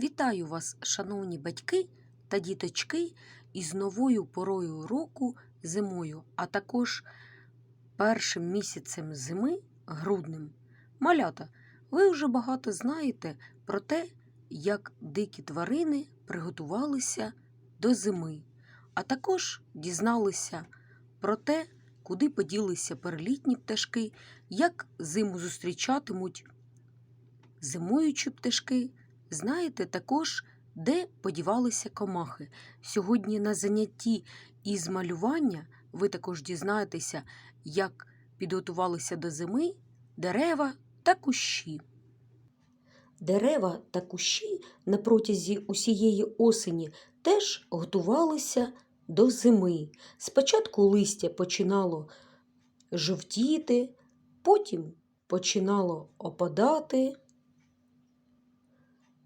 Вітаю вас, шановні батьки та діточки, із новою порою року зимою, а також першим місяцем зими груднем. Малята, ви вже багато знаєте про те, як дикі тварини приготувалися до зими, а також дізналися про те, куди поділися перелітні пташки, як зиму зустрічатимуть зимуючі пташки. Знаєте також, де подівалися комахи. Сьогодні на занятті із малювання ви також дізнаєтеся, як підготувалися до зими дерева та кущі. Дерева та кущі на протязі усієї осені теж готувалися до зими. Спочатку листя починало жовтіти, потім починало опадати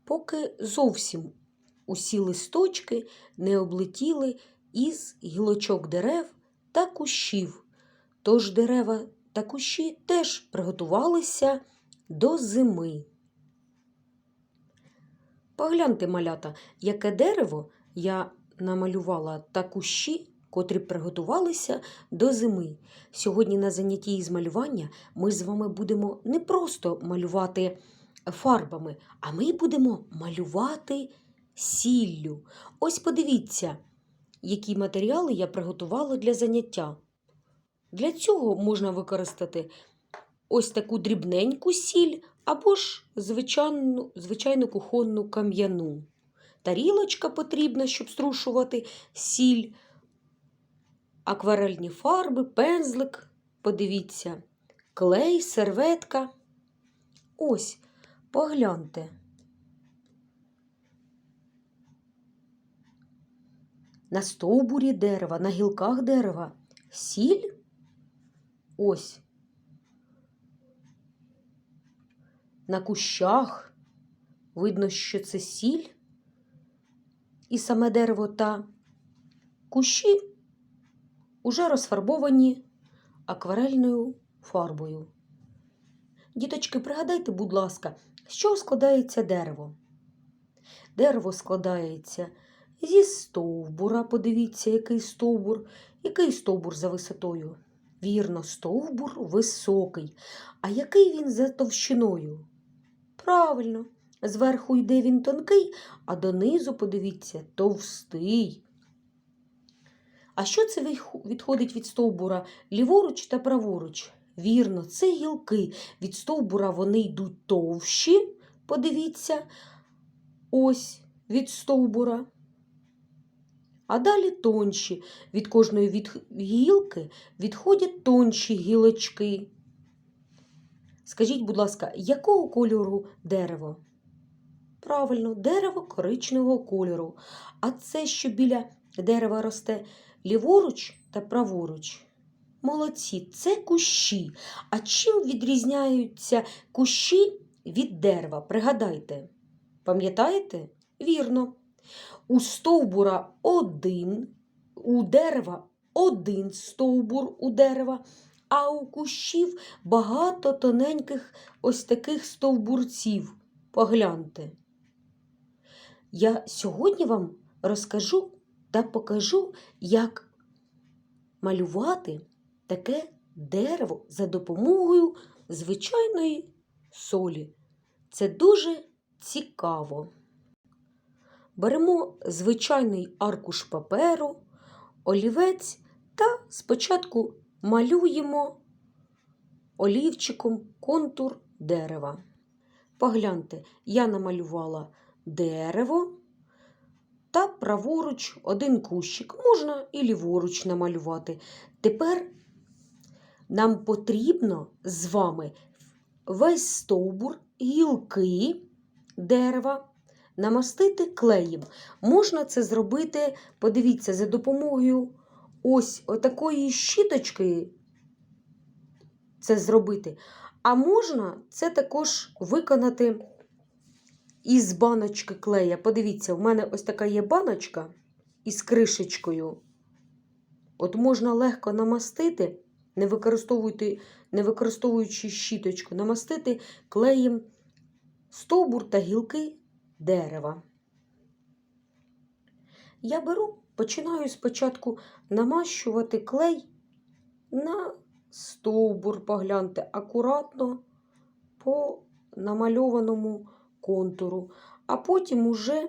поки зовсім усі листочки не облетіли із гілочок дерев та кущів. Тож дерева та кущі теж приготувалися до зими. Погляньте, малята, яке дерево я намалювала та кущі, котрі приготувалися до зими. Сьогодні на занятті із малювання ми з вами будемо не просто малювати фарбами, а ми будемо малювати сіллю. Ось подивіться, які матеріали я приготувала для заняття. Для цього можна використати ось таку дрібненьку сіль або ж звичайну, звичайну кухонну кам'яну. Тарілочка потрібна, щоб струшувати сіль, акварельні фарби, пензлик, подивіться, клей, серветка. Ось Погляньте. На стовбурі дерева, на гілках дерева сіль ось. На кущах видно, що це сіль і саме дерево та кущі уже розфарбовані акварельною фарбою. Діточки, пригадайте, будь ласка, чого складається дерево? Дерево складається зі стовбура. Подивіться, який стовбур, який стовбур за висотою. Вірно, стовбур високий. А який він за товщиною? Правильно, зверху йде він тонкий, а донизу, подивіться, товстий. А що це відходить від стовбура ліворуч та праворуч? Вірно, це гілки. Від стовбура вони йдуть товщі, подивіться, ось від стовбура. А далі тонші. Від кожної від гілки відходять тонші гілочки. Скажіть, будь ласка, якого кольору дерево? Правильно, дерево коричневого кольору. А це, що біля дерева росте ліворуч та праворуч. Молодці, це кущі. А чим відрізняються кущі від дерева? Пригадайте, пам'ятаєте? Вірно. У стовбура один, у дерева один стовбур у дерева, а у кущів багато тоненьких ось таких стовбурців. Погляньте. Я сьогодні вам розкажу та покажу, як малювати таке дерево за допомогою звичайної солі. Це дуже цікаво. Беремо звичайний аркуш паперу, олівець та спочатку малюємо олівчиком контур дерева. Погляньте, я намалювала дерево та праворуч один кущик. Можна і ліворуч намалювати. Тепер нам потрібно з вами весь стовбур, гілки дерева намастити клеєм. Можна це зробити, подивіться, за допомогою ось отакої щіточки це зробити. А можна це також виконати із баночки клея. Подивіться, в мене ось така є баночка із кришечкою. От можна легко намастити не використовуйте, не використовуючи щіточку, намастити клеєм стовбур та гілки дерева. Я беру, починаю спочатку намащувати клей на стовбур, погляньте, акуратно по намальованому контуру, а потім уже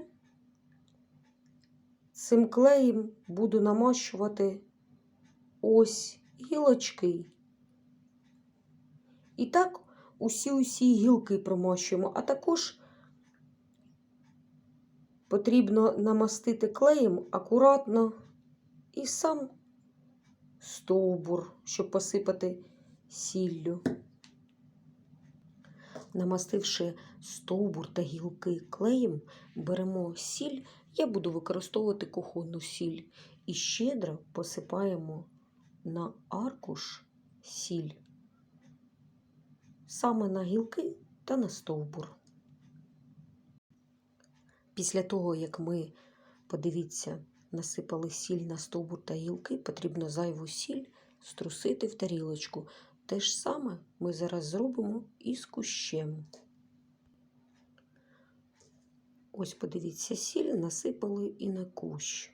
цим клеєм буду намащувати ось гілочки. І так усі-усі гілки промащуємо, а також потрібно намастити клеєм акуратно і сам стовбур, щоб посипати сіллю. Намастивши стовбур та гілки клеєм, беремо сіль. Я буду використовувати кухонну сіль і щедро посипаємо на аркуш сіль, саме на гілки та на стовбур. Після того, як ми, подивіться, насипали сіль на стовбур та гілки, потрібно зайву сіль струсити в тарілочку. Те ж саме ми зараз зробимо і з кущем. Ось, подивіться, сіль насипали і на кущ.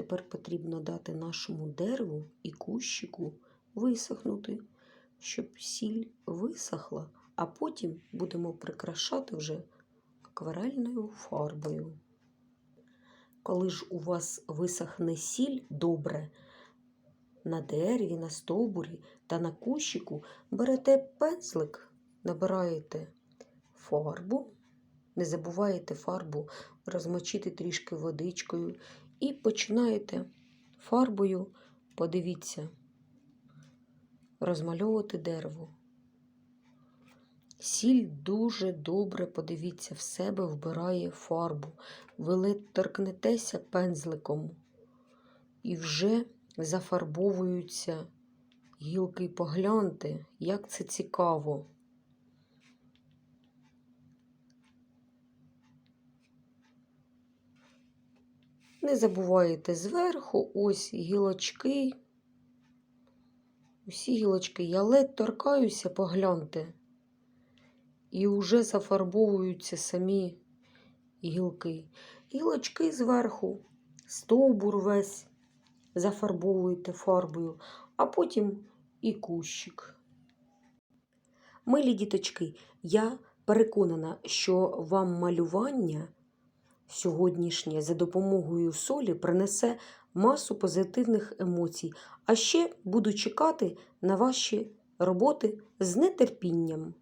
Тепер потрібно дати нашому дереву і кущику висохнути, щоб сіль висохла, а потім будемо прикрашати вже акварельною фарбою. Коли ж у вас висохне сіль добре, на дереві, на стовбурі та на кущику берете пензлик, набираєте фарбу, не забуваєте фарбу розмочити трішки водичкою і починаєте фарбою, подивіться, розмальовувати дерево. Сіль дуже добре, подивіться, в себе вбирає фарбу. Ви торкнетеся пензликом і вже зафарбовуються гілки. Погляньте, як це цікаво. Не забувайте зверху ось гілочки. Усі гілочки я ледь торкаюся, погляньте. І вже зафарбовуються самі гілки. Гілочки зверху, стовбур весь зафарбовуєте фарбою, а потім і кущик. Милі діточки, я переконана, що вам малювання сьогоднішнє за допомогою солі принесе масу позитивних емоцій, а ще буду чекати на ваші роботи з нетерпінням.